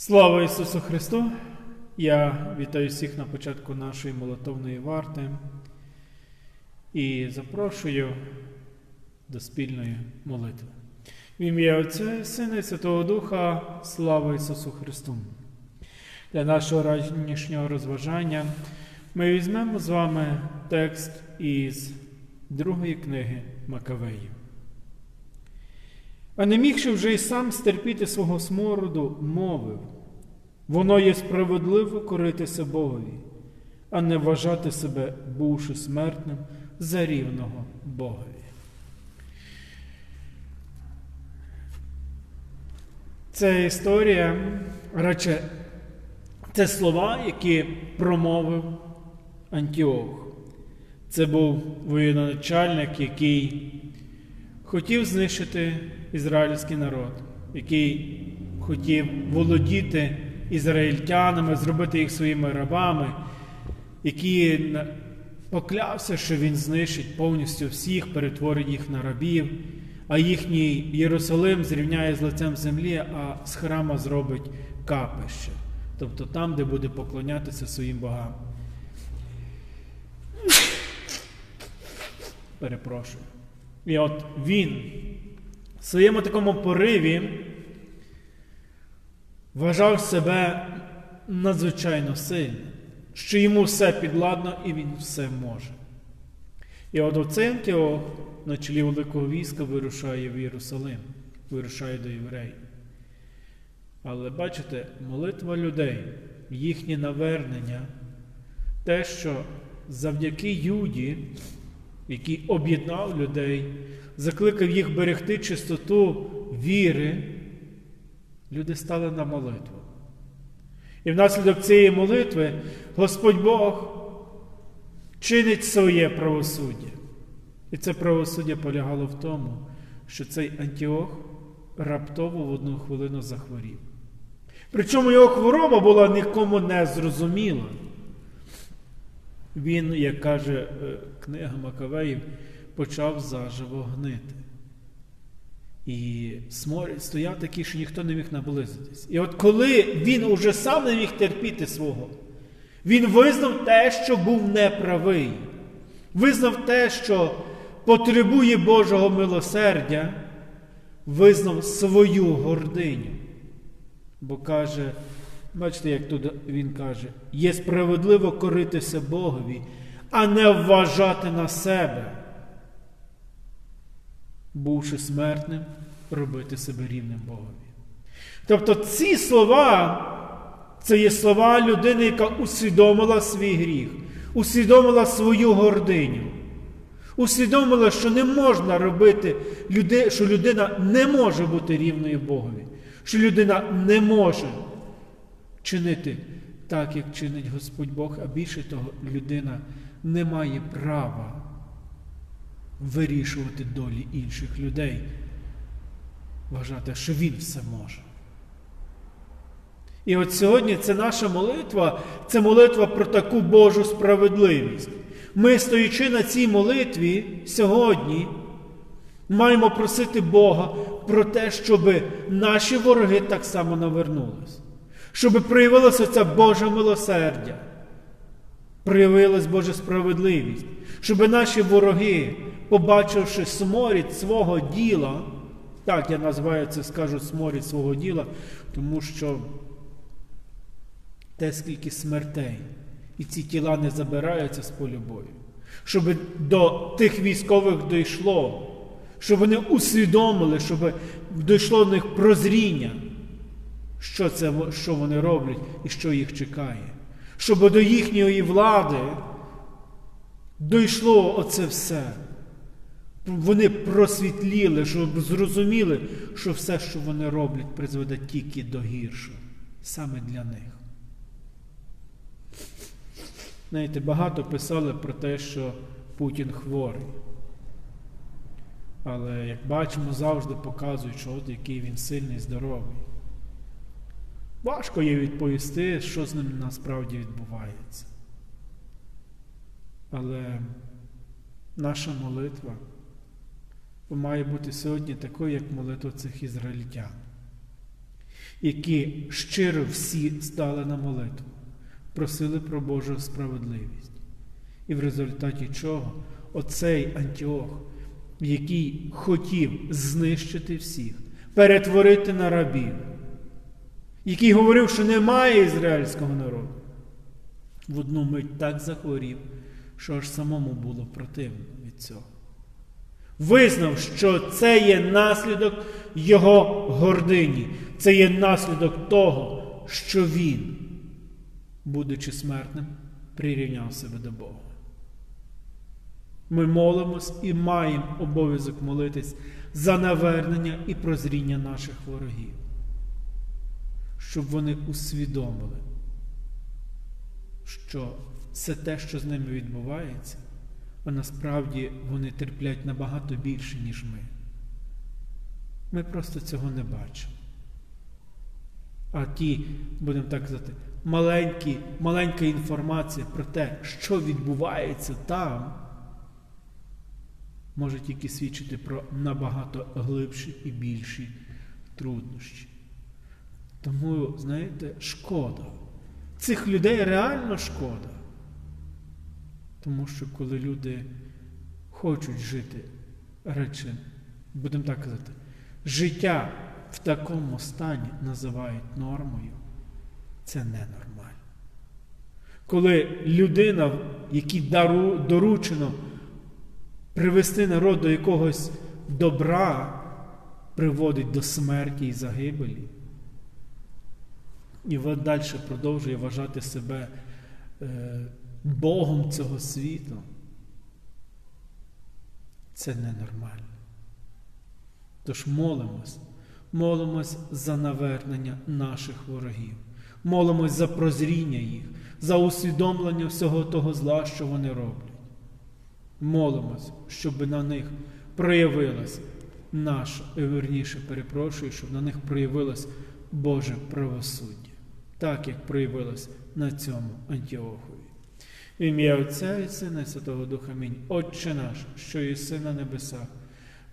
Слава Ісусу Христу! Я вітаю всіх на початку нашої молитовної варти і запрошую до спільної молитви. В ім'я Отця і Сина і Святого Духа, слава Ісусу Христу! Для нашого ранішнього розважання ми візьмемо з вами текст із другої книги Макавеїв. А не мігши вже й сам стерпіти свого смороду, мовив воно є справедливо коритися Богові, а не вважати себе, бувши смертним, за рівного Богові. Це історія, радше, це слова, які промовив Антіох. Це був воєначальник, який хотів знищити ізраїльський народ, який хотів володіти ізраїльтянами, зробити їх своїми рабами, який поклявся, що він знищить повністю всіх, перетворить їх на рабів, а їхній Єрусалим зрівняє з лицем землі, а з храма зробить капище, тобто там, де буде поклонятися своїм богам. Перепрошую. І от він в своєму такому пориві вважав себе надзвичайно сильним, що йому все підладно і він все може. І от оцей на чолі великого війська вирушає в Єрусалим, вирушає до євреїв. Але бачите, молитва людей, їхнє навернення, те, що завдяки Юді, який об'єднав людей, закликав їх берегти чистоту віри, люди стали на молитву. І внаслідок цієї молитви Господь Бог чинить своє правосуддя. І це правосуддя полягало в тому, що цей Антіох раптово в одну хвилину захворів. Причому його хвороба була нікому не зрозуміла. Він, як каже книга Макавеїв, почав заживо гнити. І стояв такий, що ніхто не міг наблизитись. І от коли він уже сам не міг терпіти свого, він визнав те, що був неправий, визнав те, що потребує Божого милосердя, визнав свою гординю. Бо каже, бачите, як тут він каже, є справедливо коритися Богові, а не вважати на себе бувши смертним, робити себе рівним Богові. Тобто ці слова, це є слова людини, яка усвідомила свій гріх, усвідомила свою гординю, усвідомила, що не можна робити, що людина не може бути рівною Богові, що людина не може чинити так, як чинить Господь Бог, а більше того, людина не має права вирішувати долі інших людей, вважати, що він все може. І от сьогодні це наша молитва, це молитва про таку Божу справедливість. Ми, стоячи на цій молитві сьогодні, маємо просити Бога про те, щоб наші вороги так само навернулись, щоб проявилося це Боже милосердя, проявилась Божа справедливість, щоб наші вороги побачивши сморід свого діла, так я називаю це, скажу, сморід свого діла, тому що те, скільки смертей, і ці тіла не забираються з полю бою, щоб до тих військових дійшло, щоб вони усвідомили, щоб дійшло до них прозріння, що, це, що вони роблять і що їх чекає, щоб до їхньої влади дійшло оце все вони просвітліли, щоб зрозуміли, що все, що вони роблять, призведе тільки до гіршого, саме для них. Знаєте, багато писали про те, що Путін хворий. Але, як бачимо, завжди показують, що от який він сильний, здоровий. Важко є відповісти, що з ним насправді відбувається. Але наша молитва має бути сьогодні такою, як молитва цих ізраїльтян. які щиро всі стали на молитву, просили про Божу справедливість. І в результаті чого оцей Антіох, який хотів знищити всіх, перетворити на рабів, який говорив, що немає ізраїльського народу, в одну мить так захворів, що аж самому було противно від цього. Визнав, що це є наслідок його гордині, це є наслідок того, що він, будучи смертним, прирівняв себе до Бога. Ми молимось і маємо обов'язок молитись за навернення і прозріння наших ворогів, щоб вони усвідомили, що це те, що з ними відбувається, а насправді вони терплять набагато більше, ніж ми. Ми просто цього не бачимо. А ті, будемо так казати, маленькі, маленька інформація про те, що відбувається там, може тільки свідчити про набагато глибші і більші труднощі. Тому, знаєте, шкода. Цих людей реально шкода. Тому що коли люди хочуть жити, речі, будемо так казати, життя в такому стані називають нормою, це ненормально. Коли людина, якій дару, доручено привести народ до якогось добра, приводить до смерті і загибелі, і далі продовжує вважати себе е, Богом цього світу, це ненормально. Тож молимось, молимось за навернення наших ворогів, молимось за прозріння їх, за усвідомлення всього того зла, що вони роблять. Молимось, щоб на них проявилось наше, верніше перепрошую, щоб на них проявилось Боже правосуддя, так як проявилось на цьому Антіохові. Ім'я Отця і Сина і Святого Духа Амінь. Отче наш, що єси на небесах,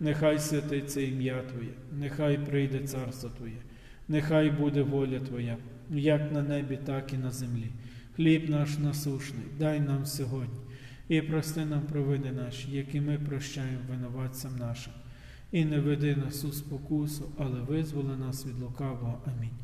нехай святиться ім'я Твоє, нехай прийде царство Твоє, нехай буде воля Твоя, як на небі, так і на землі. Хліб наш насушний, дай нам сьогодні, і прости нам провини наші, які ми прощаємо винуватцям нашим. І не веди нас у спокусу, але визволи нас від лукавого. Амінь.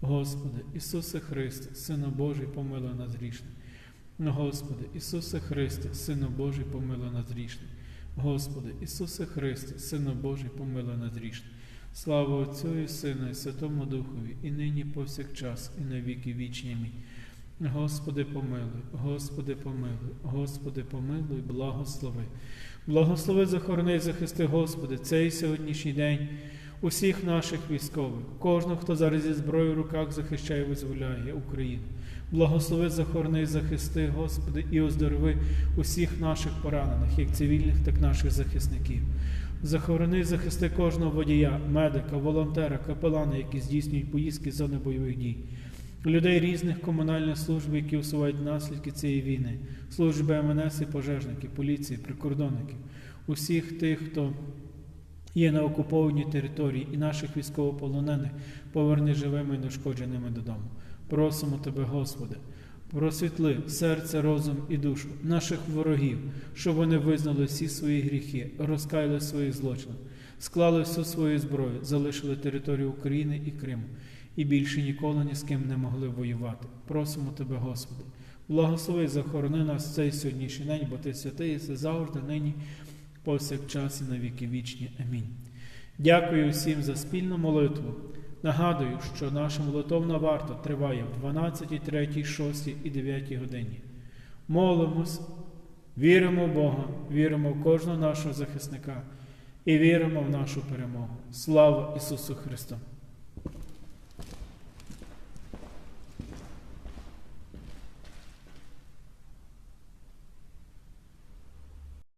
Господи, Ісусе Христе, Сину Божий, помилуй нас грішних. Господи, Ісусе Христе, Сину Божий, помилуй нас грішних. Господи, Ісусе Христе, Сину Божий, помилуй нас грішних. Слава Отцю і Сину, і Святому Духові, і нині повсякчас, і на віки вічні. Амінь. Господи, помилуй, Господи, помилуй, Господи, помилуй, благослови. Благослови, захорони, і захисти, Господи, цей сьогоднішній день усіх наших військових, кожного, хто зараз зі зброєю в руках захищає і визволяє Україну. Благослови, захорони, захисти, Господи, і оздорови усіх наших поранених, як цивільних, так і наших захисників. Захорони, захисти кожного водія, медика, волонтера, капелана, які здійснюють поїздки з зони бойових дій людей різних комунальних служб, які усувають наслідки цієї війни, служби МНС і пожежники, поліції, прикордонників, усіх тих, хто є на окупованій території і наших військовополонених, поверни живими і нешкодженими додому. Просимо Тебе, Господи. Просвітли серце, розум і душу наших ворогів, щоб вони визнали всі свої гріхи, розкаяли свої злочини, склали всю свою зброю, залишили територію України і Криму і більше ніколи ні з ким не могли воювати. Просимо Тебе, Господи, благослови, захорони нас цей сьогоднішній день, бо Ти святий, все завжди, нині, повсякчас і на віки вічні. Амінь. Дякую всім за спільну молитву. Нагадую, що наша молитовна варта триває в 12, 3, 6 і 9 годині. Молимось, віримо в Бога, віримо в кожного нашого захисника і віримо в нашу перемогу. Слава Ісусу Христу!